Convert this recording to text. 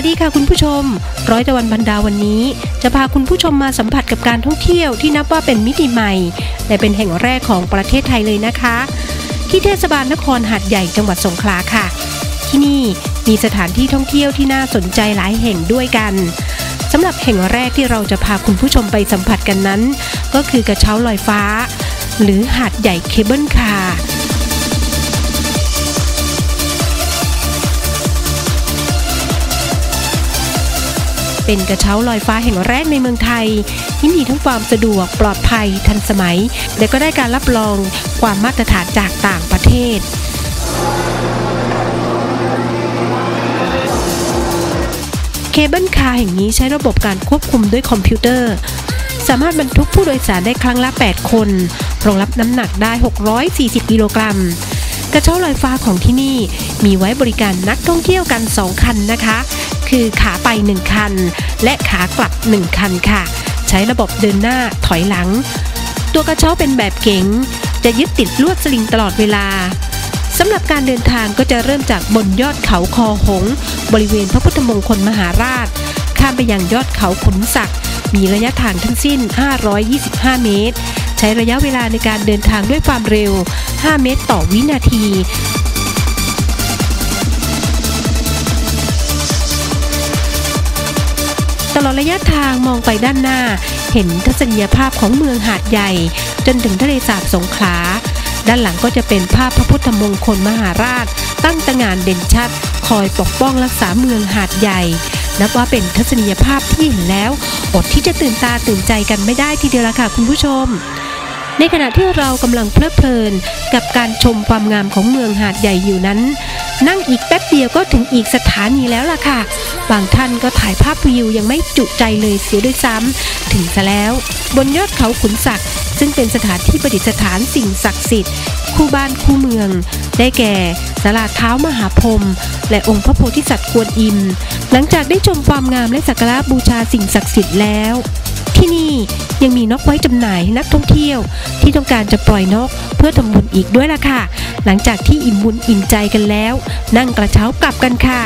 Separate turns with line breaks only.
ัสดีค่ะคุณผู้ชม ร้อยตะวันบรรดาวันนี้ จะพาคุณผู้ชมมาสัมผัสกับการท่องเที่ยวที่นับว่าเป็นมิติใหม่ และเป็นแห่งแรกของประเทศไทยเลยนะคะ ที่เทศบาลนครหาดใหญ่จังหวัดสงขลาค่ะ ที่นี่มีสถานที่ท่องเที่ยวที่น่าสนใจหลายแห่งด้วยกันสำหรับแห่งแรกที่เราจะพาคุณผู้ชมไปสัมผัสกันนั้น ก็คือกระเช้าลอยฟ้า หรือหาดใหญ่เคเบิลคาร์ เป็นกระเช้าลอยฟ้าแห่งแรกในเมืองไทย ที่มีทั้งความสะดวกปลอดภัยทันสมัย และก็ได้การรับรองความมาตรฐานจากต่างประเทศเคเบิลคาร์แห่งนี้ใช้ระบบการควบคุมด้วยคอมพิวเตอร์ สามารถบรรทุกผู้โดยสารได้ครั้งละ 8 คน รองรับน้ำหนักได้ 640 กิโลกรัม กระเช้าลอยฟ้าของที่นี่มีไว้บริการนักท่องเที่ยวกัน 2 คันนะคะ คือขาไป 1 คัน และขากลับ 1 คันค่ะ ใช้ระบบเดินหน้าถอยหลัง ตัวกระเช้าเป็นแบบเก๋งจะยึดติดลวดสลิงตลอดเวลาสำหรับการเดินทางก็จะเริ่มจากบนยอดเขาคอหง บริเวณพระพุทธมงคลมหาราช ข้ามไปยังยอดเขาขุนศักดิ์มีระยะทางทั้งสิ้น 525 เมตร ใช้ระยะเวลาในการเดินทางด้วยความเร็ว 5 เมตรต่อวินาทีตลอดระยะทางมองไปด้านหน้า เห็นทัศนียภาพของเมืองหาดใหญ่ จนถึงทะเลสาบสงขลา ด้านหลังก็จะเป็นภาพพระพุทธมงคลมหาราช ตั้งตระหงานเด่นชัด คอยปกป้องรักษาเมืองหาดใหญ่ นับว่าเป็นทัศนียภาพที่เห็นแล้ว อดที่จะตื่นตาตื่นใจกันไม่ได้ทีเดียวละค่ะคุณผู้ชม ในขณะที่เรากำลังเพลิดเพลิน กับการชมความงามของเมืองหาดใหญ่อยู่นั้น นั่งอีกแป๊บเดียวก็ถึงอีกสถานีแล้วล่ะค่ะ บางท่านก็ถ่ายภาพวิวยังไม่จุใจเลยเสียด้วยซ้ำถึงซะแล้ว บนยอดเขาขุนศักดิ์ซึ่งเป็นสถานที่ประดิษฐานสิ่งศักดิ์สิทธิ์คู่บ้านคู่เมือง ได้แก่สลาดเท้ามหาพรมและองค์พระโพธิสัตว์กวนอิม หลังจากได้ชมความงามและสักการะบูชาสิ่งศักดิ์สิทธิ์แล้ว ที่นี่ ยังมีนกไว้จำหน่ายให้นักท่องเที่ยว ที่ต้องการจะปล่อยนกเพื่อทำบุญอีกด้วยล่ะค่ะ หลังจากที่อิ่มบุญอิ่มใจกันแล้ว นั่งกระเช้ากลับกันค่ะ